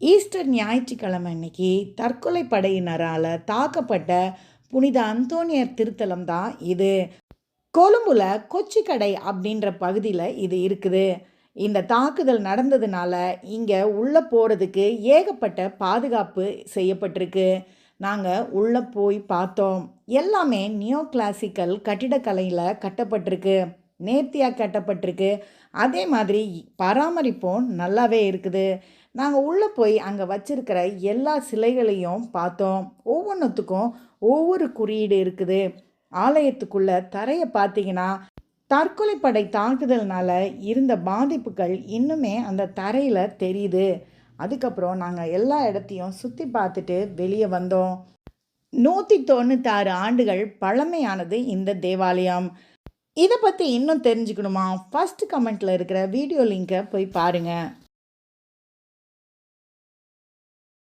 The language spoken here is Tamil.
ஈஸ்டர் ஞாயிற்றுக்கிழமை அன்னைக்கு தற்கொலை படையினரால் தாக்கப்பட்ட புனித அந்தோனியர் திருத்தலம் தான் இது. கொழும்புல கொச்சிக்கடை அப்படின்ற பகுதியில் இது இருக்குது. இந்த தாக்குதல் நடந்ததுனால இங்கே உள்ளே போகிறதுக்கு ஏகப்பட்ட பாதுகாப்பு செய்யப்பட்டிருக்கு. நாங்கள் உள்ளே போய் பார்த்தோம். எல்லாமே நியோ கிளாசிக்கல் கட்டிடக்கலையில் கட்டப்பட்டிருக்கு. நேர்த்தியாக கட்டப்பட்டிருக்கு. அதே மாதிரி பராமரிப்பும் நல்லாவே இருக்குது. நாங்கள் உள்ளே போய் அங்கே வச்சிருக்கிற எல்லா சிலைகளையும் பார்த்தோம். ஒவ்வொன்றுத்துக்கும் ஒவ்வொரு குறியீடு இருக்குது. ஆலயத்துக்குள்ளே தரையை பார்த்தீங்கன்னா தற்கொலைப்படை தாக்குதல்னால இருந்த பாதிப்புகள் இன்னுமே அந்த தரையில் தெரியுது. அதுக்கப்புறம் நாங்கள் எல்லா இடத்தையும் சுற்றி பார்த்துட்டு வெளியே வந்தோம். நூற்றி தொண்ணூத்தாறு ஆண்டுகள் பழமையானது இந்த தேவாலயம். இதை பற்றி இன்னும் தெரிஞ்சுக்கணுமா? ஃபஸ்ட் கமெண்ட்டில் இருக்கிற வீடியோ லிங்கை போய் பாருங்கள்